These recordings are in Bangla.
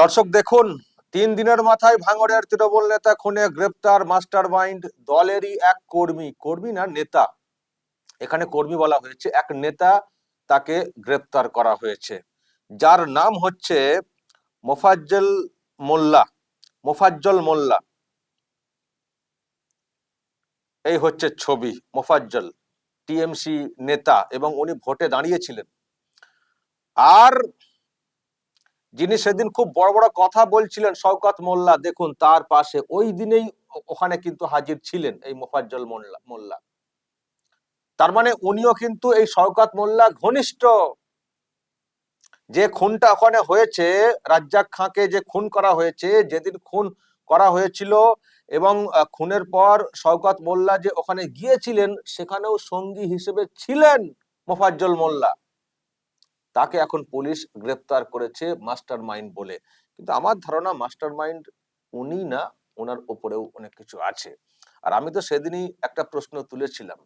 দর্শক দেখুন, তিন দিনের মাথায় ভাঙড়ের তৃণমূল নেতা খুনে গ্রেপ্তার মাস্টার মাইন্ড দলেরই এক কর্মী কর্মী না, নেতা। এখানে কর্মী বলা হয়েছে, এক নেতা তাকে গ্রেপ্তার করা হয়েছে। যার নাম হচ্ছে মোফাজ্জল মোল্লা মোফাজ্জল মোল্লা। এই হচ্ছে ছবি, মোফাজ্জল, টিএমসি নেতা, এবং উনি ভোটে দাঁড়িয়েছিলেন। আর যিনি সেদিন খুব বড় বড় কথা বলছিলেন, শওকত মোল্লা, দেখুন তার পাশে, ওই দিনেই ওখানে কিন্তু হাজির ছিলেন এই মোফাজ্জল মোল্লা মোল্লা। তার মানে উনিও কিন্তু এই শওকত মোল্লা ঘনিষ্ঠ। যে খুনটা ওখানে হয়েছে, রাজ্জাক খাঁকে যে খুন করা হয়েছে, যেদিন খুন করা হয়েছিল এবং খুনের পর শওকত মোল্লা যে ওখানে গিয়েছিলেন, সেখানেও সঙ্গী হিসেবে ছিলেন মোফাজ্জল মোল্লা। তাকে এখন পুলিশ গ্রেপ্তার করেছে মাস্টার মাইন্ড বলে। কিন্তু আমার ধারণা মাস্টার মাইন্ড উনি না ওনার ওপরেও অনেক কিছু আছে। আর আমি তো সেদিনই একটা প্রশ্ন তুলেছিলাম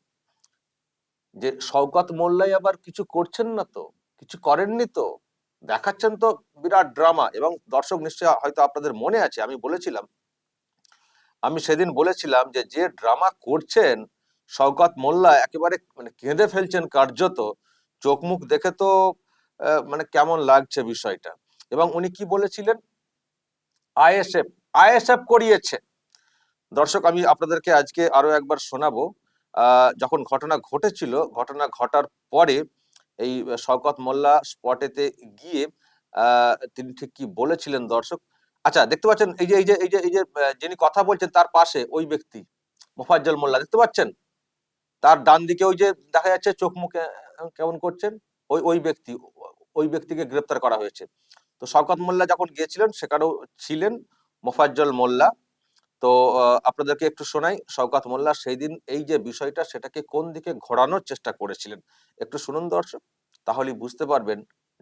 যে, শওকত মোল্লাই আবার কিছু করছেন না তো? কিছু করেননি তো? দেখাচ্ছেন তো বিরাট ড্রামা এবং দর্শক নিশ্চয় হয়তো আপনাদের মনে আছে, আমি বলেছিলাম। আমি সেদিন বলেছিলাম যে যে ড্রামা করছেন, শওকত মোল্লা একেবারে মানে কেঁদে ফেলছেন কার্যত, চোখ মুখ দেখে তো মানে কেমন লাগছে বিষয়টা? এবং উনি কি বলেছিলেন? আইএসএফ আইএসএফ করিয়েছে। দর্শক, আমি আপনাদেরকে আজকে আরও একবার শোনাবো। যখন ঘটনা ঘটেছিল, ঘটনা ঘটার পরে এই শওকত মোল্লা স্পটেতে গিয়ে তিনি ঠিক কি বলেছিলেন দর্শক? আচ্ছা দেখতে পাচ্ছেন, এই যে এই যে এই যে এই যে যিনি কথা বলছেন তার পাশে ওই ব্যক্তি, মোফাজ্জল মোল্লা, দেখতে পাচ্ছেন? তার ডান দিকে ওই যে দেখা যাচ্ছে চোখ মুখে কেমন করছেন? ওই ওই ব্যক্তি ওই ব্যক্তিকে গ্রেপ্তার করা হয়েছে। তো শওকত মোল্লা যখন গিয়েছিলেন, সেখানেও ছিলেন মোফাজ্জল মোল্লা। তো আপনাদেরকে একটু শোনাই, শওকত মোল্লা সেই দিন এই যে বিষয়টা, সেটাকে কোন দিকে ঘোরানোর চেষ্টা করেছিলেন? একটু শুনুন দর্শক তাহলে বুঝতে পারবেন,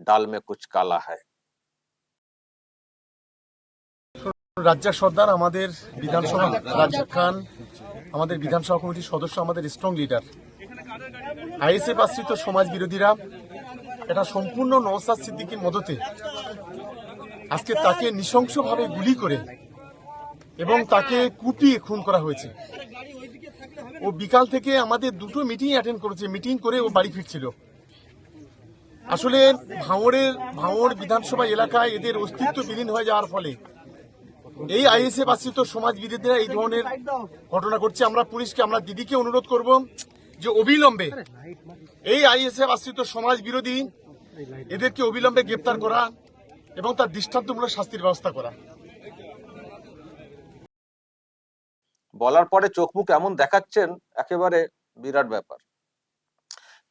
ডাল মে কুচ কালা হয় রাজ্জাক সর্দার, আমাদের বিধানসভা, রাজ্জাক খান, আমাদের বিধানসভা কমিটির সদস্য, আমাদের স্ট্রং লিডার আইএসএফ আশ্রিত সমাজ বিরোধীরা এটা সম্পূর্ণ নওসাদ সিদ্দিকীর মদতে আজকে তাকে নৃশংসভাবে গুলি করে এবং তাকে কুপিয়ে খুন করা হয়েছে। ও বিকাল থেকে আমাদের দুটো মিটিং অ্যাটেন্ড করেছে মিটিং করে ও বাড়ি ফিরছিল। আসলে ভাঙড়ের, ভাঙড় বিধানসভা এলাকায় এদের অস্তিত্ব বিলীন হয়ে যাওয়ার ফলে এই আইএসএফ আশ্রিত সমাজ বিরোধীরা এই ধরনের ঘটনা করছে আমরা পুলিশকে, আমরা দিদিকে অনুরোধ করব যে অবিলম্বে এই আইএসএফ আশ্রিত সমাজ বিরোধী এদেরকে অবিলম্বে গ্রেপ্তার করা এবং তার দৃষ্টান্তমূলক শাস্তির ব্যবস্থা করা। বলার পরে চোখ মুখ এমন দেখাচ্ছেন একেবারে বিরাট ব্যাপার।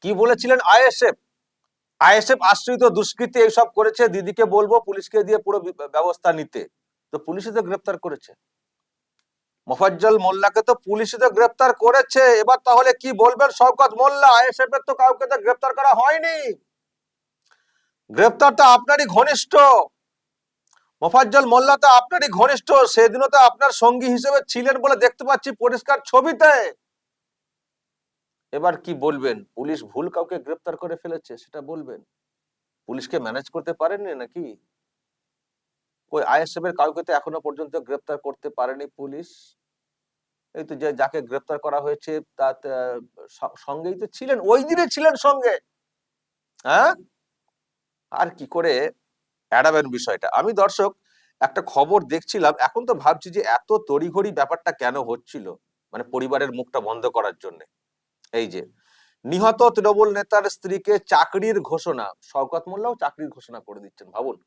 কি বলেছিলেন আইএসএফ? আইএসএফ আশ্রিত দুষ্কৃতি এইসব করেছে দিদিকে বলব পুলিশকে দিয়ে পুরো ব্যবস্থা নিতে। তো পুলিশে তো গ্রেপ্তার করেছে। মোফাজ্জল মোল্লাকে তো পুলিশে তো গ্রেপ্তার করেছে। এবার তাহলে কি বলবেন শওকত মোল্লা? আইএসএফ এর তো কাউকে তো গ্রেপ্তার করা হয়নি। গ্রেপ্তার তো আপনারই ঘনিষ্ঠ। মোফাজ্জল মোল্লা তো আপনারই ঘনিষ্ঠ। সেদিনও তো আপনার সঙ্গী হিসেবে ছিলেন বলে দেখতে পাচ্ছি পরিষ্কার ছবিতে। এবার কি বলবেন? পুলিশ ভুল কাউকে গ্রেপ্তার করে ফেলেছে, সেটা বলবেন? পুলিশকে ম্যানেজ করতে পারেননি নাকি? ওই আইএসএফ এর কাউকে তো এখনও পর্যন্ত গ্রেপ্তার করতে পারেনি পুলিশ। এই তো যে, যাকে গ্রেপ্তার করা হয়েছে তা সঙ্গেই তো ছিলেন, ওই দিনে ছিলেন সঙ্গে। হ্যাঁ? আর কি করে এড়াবেন বিষয়টা? আমি দর্শক, একটা খবর দেখছিলাম, এখন তো ভাবছি যে এত তড়িঘড়ি ব্যাপারটা কেন হচ্ছিল? মানে পরিবারের মুখটা বন্ধ করার জন্য। এই যে, নিহত তৃণমূল নেতার স্ত্রীকে চাকরির ঘোষণা, শওকত মোল্লাও চাকরির ঘোষণা করে দিচ্ছেন, ভাবুন।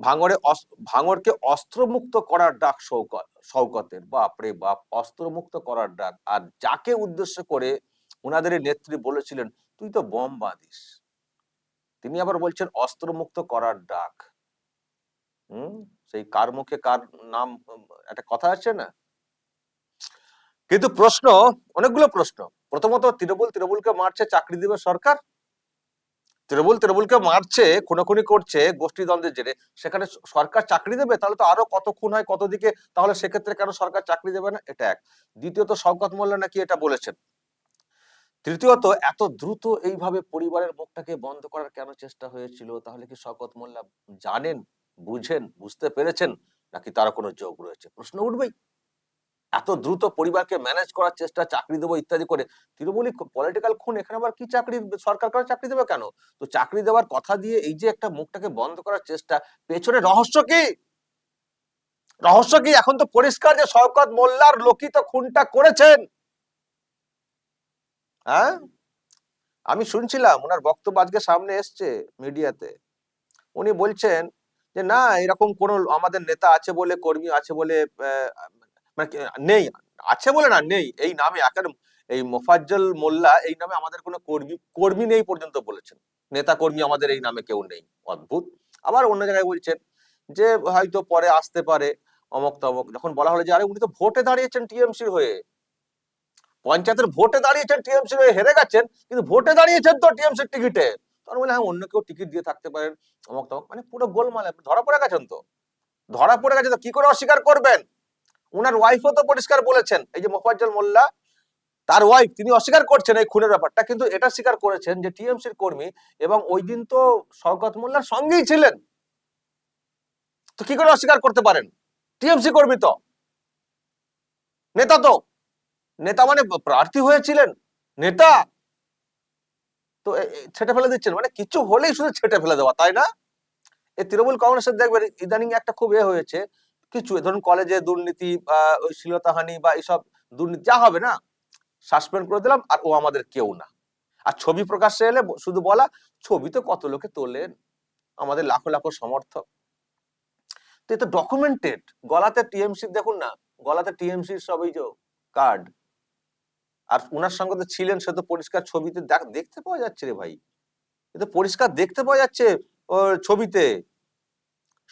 ভাঙড়ে অস- ভাঙড়কে অস্ত্রমুক্ত করার ডাক শওকত শওকতের বাপরে বাপ, অস্ত্রমুক্ত করার ডাক। আর যাকে উদ্দেশ্য করে ওনাদের নেত্রী বলেছিলেন, তুই তো বম বাঁধিস। তিনি আবার বলছেন, অস্ত্রমুক্ত করার ডাক। হুম? সেই কার মুখে কার নাম, একটা কথা আছে না? কিন্তু প্রশ্ন, অনেকগুলো প্রশ্ন। প্রথমত, তৃণমূল, তৃণমূলকে মারছে চাকরি দিবে সরকার। তৃণমূল তৃণমূলকে মারছে, খুনাখুনি করছে, গোষ্ঠীদ্বন্দ্বের জেরে। সেখানে সরকার চাকরি দেবে, তাহলে তো আরও কত খুন হয়, কত দিকে? তাহলে সেক্ষেত্রে কেন সরকার চাকরি দেবে না? এটা এক। দ্বিতীয়ত শওকত মোল্লা নাকি এটা বলেছেন। তৃতীয়ত, এত দ্রুত এইভাবে পরিবারের মুখটাকে বন্ধ করার কেন চেষ্টা হয়েছিল? তাহলে কি শওকত মোল্লা জানেন, বুঝেন, বুঝতে পেরেছেন? নাকি তার কোনো যোগ রয়েছে? প্রশ্ন উঠবেই। এত দ্রুত পরিবারকে ম্যানেজ করার চেষ্টা, চাকরি দেবো ইত্যাদি করে তৃণমূলী পলিটিক্যাল খুন, এখানে আবার কি চাকরি, সরকার কারও চাকরি দেবে কেন? তো চাকরি দেওয়ার কথা দিয়ে এই যে একটা মুখটাকে বন্ধ করার চেষ্টা, পেছনে রহস্য কি? রহস্য কি? এখন তো পরিষ্কার যে শওকত মোল্লার লোকিত খুনটা করেছেন। হ্যাঁ? আমি শুনছিলাম, ওনার বক্তব্য আজকে সামনে এসছে মিডিয়াতে। উনি বলছেন যে, না, এরকম কোন আমাদের নেতা আছে বলে, কর্মী আছে বলে মানে নেই। আছে বলে না, নেই। এই নামে একের এই মোফাজ্জল মোল্লা, এই নামে আমাদের কোনো কর্মী কর্মী নেই পর্যন্ত বলেছেন। নেতা কর্মী আমাদের এই নামে কেউ নেই। অদ্ভুত। আবার অন্য জায়গায় বলছেন যে, হয়তো পরে আসতে পারে, অমক তমক। যখন বলা হলো যে, আরে উনি তো ভোটে দাঁড়িয়েছেন টিএমসির হয়ে। পঞ্চায়েতের ভোটে দাঁড়িয়েছেন টিএমসির হয়ে, হেরে গেছেন, কিন্তু ভোটে দাঁড়িয়েছেন তো টিএমসির টিকিটে। তখন বলে হ্যাঁ অন্য কেউ টিকিট দিয়ে থাকতে পারেন, অমক তমক। মানে পুরো গোলমাল, ধরা পড়ে গেছেন তো। ধরা পড়ে গেছে তো, কি করে অস্বীকার করবেন? উনার ওয়াইফও তো পরিষ্কার বলেছেন, এই যে মোফাজ্জল মোল্লা, তার ওয়াইফ তিনি অস্বীকার করছেন এই খুনের ব্যাপারটা, কিন্তু এটা স্বীকার করেছেন যে টিএমসির কর্মী এবং ওই দিন তো শওকত মোল্লার সঙ্গেই ছিলেন। তো কি করে অস্বীকার করতে পারেন? টিএমসি কর্মী তো। নেতা তো। নেতা মানে প্রার্থী হয়েছিলেন। নেতা। তো ছেটে ফেলে দিচ্ছেন। মানে কিছু হলেই শুধু ছেটে ফেলে দেওয়া, তাই না? এই তৃণমূল কংগ্রেসের দেখবেন ইদানিং একটা খুব এ হয়েছে কিছু ধরুন কলেজে দুর্নীতি শ্লীলতাহানি বা এইসব দুর্নীতি, যা হবে না সাসপেন্ড করে দিলাম আর ও আমাদের কেউ না। আর ছবি প্রকাশ্যে এলে শুধু বলা, ছবি তো কত লোকে তোলেন? আমাদের লাখো লাখো সমর্থক। তো এটা ডকুমেন্টেড গলাতে টিএমসি দেখুন না, গলাতে টিএমসির সব এই যে কার্ড আর উনার সঙ্গে তো ছিলেন, সে তো পরিষ্কার ছবিতে দেখ- দেখতে পাওয়া যাচ্ছে রে ভাই। এ তো পরিষ্কার দেখতে পাওয়া যাচ্ছে ছবিতে।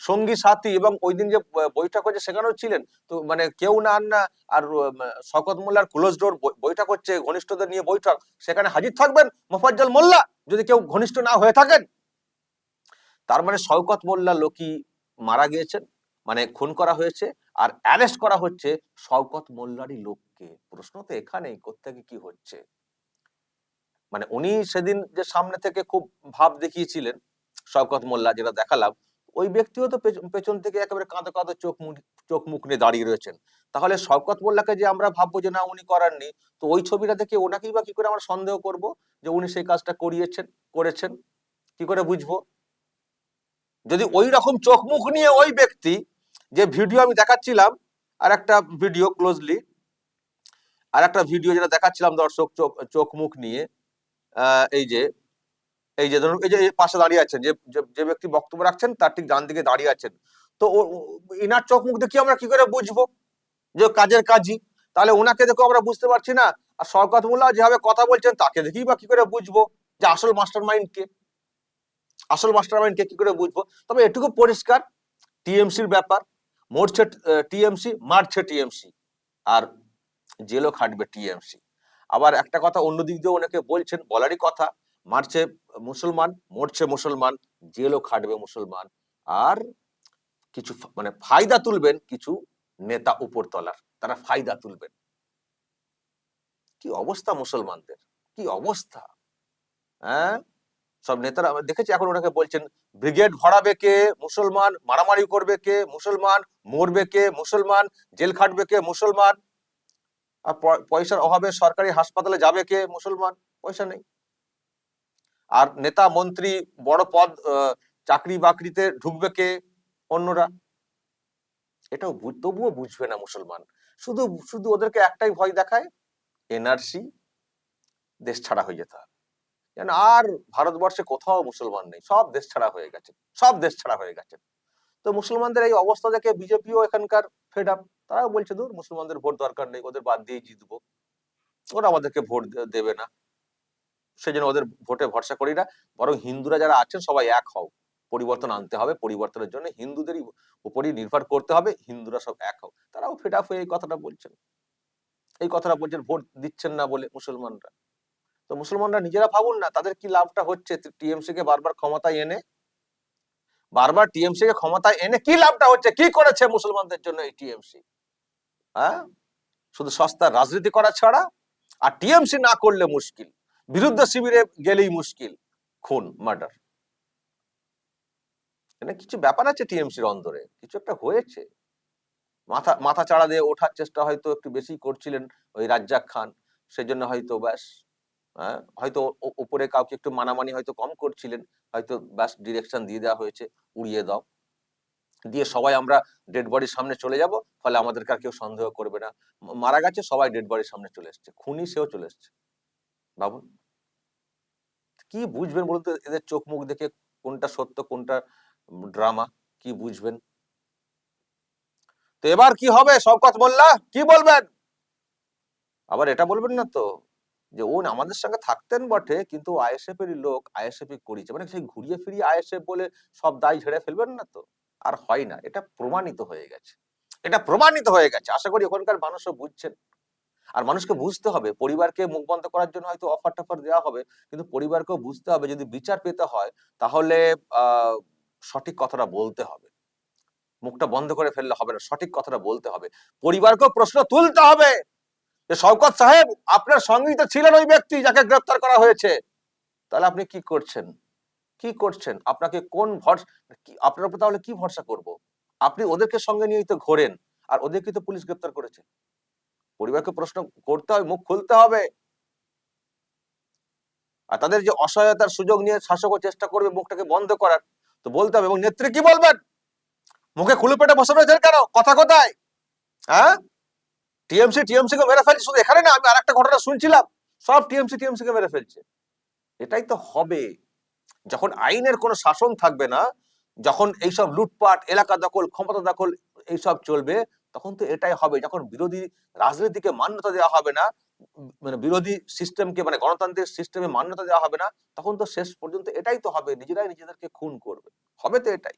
সঙ্গী, সাথী এবং ওই দিন যে বৈঠক হচ্ছে সেখানেও ছিলেন। তো মানে কেউ না, আর না, আর শকত মোল্লার ক্লোজ ডোর বৈঠক হচ্ছে, ঘনিষ্ঠদের নিয়ে বৈঠক। সেখানে হাজির থাকবেন মোফাজ্জল মোল্লা, যদি কেউ ঘনিষ্ঠ না হয়ে থাকেন। তার মানে শওকত মোল্লা লোকই মারা গিয়েছেন মানে খুন করা হয়েছে, আর অ্যারেস্ট করা হচ্ছে শওকত মোল্লারই লোককে। প্রশ্ন তো এখানেই, কোত্থেকে কি হচ্ছে? মানে উনি সেদিন যে সামনে থেকে খুব ভাব দেখিয়েছিলেন, শওকত মোল্লা যেটা দেখালাম ওই ব্যক্তিও তো পেছ- পেছন থেকে একেবারে কাঁদো কাঁদো চোখ মুখ চোখ মুখ নিয়ে দাঁড়িয়ে রয়েছেন। তাহলে শওকত মোল্লাকে যে আমরা ভাববো যে না, উনি করাননি তো ওই ছবিটা দেখে ওনাকেই বা কি করে আমরা সন্দেহ করব যে উনি সেই কাজটা করিয়েছেন, করেছেন? কি করে বুঝব? যদি ওই রকম চোখ মুখ নিয়ে ওই ব্যক্তি, যে ভিডিও আমি দেখাচ্ছিলাম, আর একটা ভিডিও ক্লোজলি আর একটা ভিডিও যেটা দেখাচ্ছিলাম দর্শক চোখ চোখ মুখ নিয়ে এই যে এই যে ধরুন, এই যে পাশে দাঁড়িয়ে আছেন, যে, যে- ব্যক্তি বক্তব্য রাখছেন, তার ঠিক ডান দিকে দাঁড়িয়ে আছেন। তো ইনার চোখ মুখ দেখি আমরা কি করে বুঝব যে কাজের কাজই? তাহলে ওনাকে দেখো আমরা বুঝতে পারছি না। আর শওকত মোল্লা যেভাবে কথা বলছেন, তাকে দেখি বা কি করে বুঝব যে আসল মাস্টার মাইন্ড কে? আসল মাস্টার মাইন্ড কে কি করে বুঝব? তবে এটুকু পরিষ্কার, টিএমসির ব্যাপার। মরছে টিএমসি, মারছে টিএমসি। আর জেলও খাটবে টিএমসি। আবার একটা কথা অন্য দিক দিয়ে অনেকে বলছেন, বলারই কথা। মারছে মুসলমান, মরছে মুসলমান, জেলও খাটবে মুসলমান। আর কিছু মানে ফায়দা তুলবেন কিছু নেতা উপরতলার, তারা ফায়দা তুলবেন। কি অবস্থা মুসলমানদের? কি অবস্থা? হ্যাঁ সব নেতারা দেখেছি এখন ওনাকে বলছেন, ব্রিগেড ভরাবে কে? মুসলমান? মারামারি করবে কে? মুসলমান? মরবে কে? মুসলমান? জেল খাটবে কে? মুসলমান? আর পয়সার অভাবে সরকারি হাসপাতালে যাবে কে? মুসলমান? পয়সা নেই। আর নেতা মন্ত্রী বড় পদ চাকরি বাকরিতে ঢুকবে কে? অন্যরা। এটাও তবুও বুঝবে না মুসলমান। শুধু শুধু ওদেরকে একটাই ভয় দেখায়, এনআরসি, দেশ ছাড়া হয়ে যেতে যেন আর ভারতবর্ষে কোথাও মুসলমান নেই, সব দেশ ছাড়া হয়ে গেছে, সব দেশ ছাড়া হয়ে গেছে। তো মুসলমানদের এই অবস্থা দেখে বিজেপিও এখানকার ফেড আপ তারাও বলছে দূর মুসলমানদের ভোট দরকার নেই, ওদের বাদ দিয়ে জিতবো। ওরা আমাদেরকে ভোট দেবে না। সেই জন্য ওদের ভোটে ভরসা করি না। বরং হিন্দুরা যারা আছেন সবাই এক হও। পরিবর্তন আনতে হবে, পরিবর্তনের জন্য হিন্দুদেরই উপরই নির্ভর করতে হবে, হিন্দুরা সব এক হোক তারাও ফেড আপ হয়ে এই কথাটা বলছেন। এই কথাটা বলছেন, ভোট দিচ্ছেন না বলে মুসলমানরা। তো মুসলমানরা নিজেরা ভাবুন না, তাদের কি লাভটা হচ্ছে? টিএমসি কে বারবার ক্ষমতায় এনে, বারবার টিএমসি কে ক্ষমতায় এনে কি লাভটা হচ্ছে? কি করেছে মুসলমানদের জন্য এই টিএমসি? হ্যাঁ? শুধু সস্তার রাজনীতি করা ছাড়া? আর টিএমসি না করলে মুশকিল। বিরুদ্ধ শিবিরে গেলেই মুশকিল খুন মার্ডার। কিছু ব্যাপার আছে টিএমসির অন্দরে কিছু একটা হয়েছে। মাথা মাথা চাড়া দিয়ে ওঠার চেষ্টা হয়তো একটু বেশি করছিলেন ওই রাজ্জাক খান সেজন্য হয়তো ব্যাস হ্যাঁ, হয়তো উপরে কাউকে একটু মানামানি হয়তো কম করছিলেন হয়তো ব্যাস ডিরেকশন দিয়ে দেওয়া হয়েছে উড়িয়ে দাও। দিয়ে সবাই আমরা ডেড বডির সামনে চলে যাব ফলে আমাদেরকে আর কেউ সন্দেহ করবে না। মারা গেছে সবাই ডেড বডির সামনে চলে এসছে খুনি সেও চলে এসছে। ভাবুন কি বুঝবেন বলুন তো এদের চোখ মুখ দেখে কোনটা সত্য, কোনটা ড্রামা কি বুঝবেন? তো এবার কি হবে? শওকত মোল্লা কি বলবেন? আবার এটা বলবেন না তো, যে ও আমাদের সঙ্গে থাকতেন বটে, কিন্তু আইএসএফ এরই লোক আইএসএফ করেছে মানে সেই ঘুরিয়ে ফিরিয়ে আইএসএফ বলে সব দায় ঝেড়ে ফেলবেন না তো? আর হয় না, এটা প্রমাণিত হয়ে গেছে। এটা প্রমাণিত হয়ে গেছে। আশা করি ওখানকার মানুষও বুঝছেন। আর মানুষকে বুঝতে হবে, পরিবারকে মুখ বন্ধ করার জন্য হয়তো অফার টফার দেওয়া হবে, কিন্তু পরিবারকেও বুঝতে হবে যদি বিচার পেতে হয়, তাহলে সঠিক কথাটা বলতে হবে। মুখটা বন্ধ করে ফেললে হবে না, সঠিক কথাটা বলতে হবে। পরিবারকেও প্রশ্ন তুলতে হবে যে, শওকত সাহেব, আপনার সঙ্গেই তো ছিলেন ওই ব্যক্তি যাকে গ্রেফতার করা হয়েছে। তাহলে আপনি কি করছেন? কি করছেন? আপনাকে কোন ভরসা আপনার উপর তাহলে কি ভরসা করব? আপনি ওদেরকে সঙ্গে নিয়েই তো ঘোরেন, আর ওদেরকে তো পুলিশ গ্রেফতার করেছে। পরিবারকে প্রশ্ন করতে হবে মুখ খুলতে হবে। আর তাদের যে অসহায়তার সুযোগ নিয়ে শাসকও চেষ্টা করবে মুখটাকে বন্ধ করার, তো বলতে হবে, এবং নেত্রী কি বলবেন? মুখে খুলে পেটে বসে রয়েছেন কেন? কথা কোথায়? হ্যাঁ? টিএমসি টিএমসি কে মেরে ফেলছে? শুধু এখানে না, আমি আর একটা ঘটনা শুনছিলাম। সব টিএমসি টিএমসি কে মেরে ফেলছে। এটাই তো হবে। যখন আইনের কোনো শাসন থাকবে না, যখন এইসব লুটপাট, এলাকা দখল, ক্ষমতা দখল, এইসব চলবে তখন তো এটাই হবে, যখন বিরোধী রাজনীতিকে মান্যতা দেওয়া হবে না মানে বিরোধী সিস্টেমকে মানে গণতান্ত্রিক সিস্টেমে মান্যতা দেওয়া হবে না, তখন তো শেষ পর্যন্ত এটাই তো হবে, নিজেরাই নিজেদেরকে খুন করবে। হবে তো এটাই।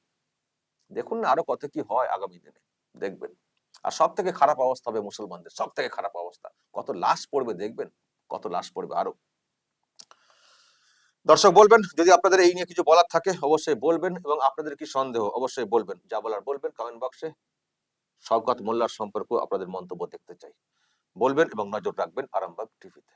দেখুন না আরও কত কি হয় আগামী দিনে, দেখবেন। আর সব থেকে খারাপ অবস্থা হবে মুসলমানদের সব থেকে খারাপ অবস্থা। কত লাশ পড়বে, দেখবেন? কত লাশ পড়বে আরও। দর্শক বলবেন, যদি আপনাদের এই নিয়ে কিছু বলার থাকে, অবশ্যই বলবেন এবং আপনাদের কি সন্দেহ, অবশ্যই বলবেন। যা বলার বলবেন কমেন্ট বক্সে শওকত মোল্লার সম্পর্ক আপনাদের মন্তব্য দেখতে চাই। বলবেন এবং নজর রাখবেন আরামবাগ টিভিতে।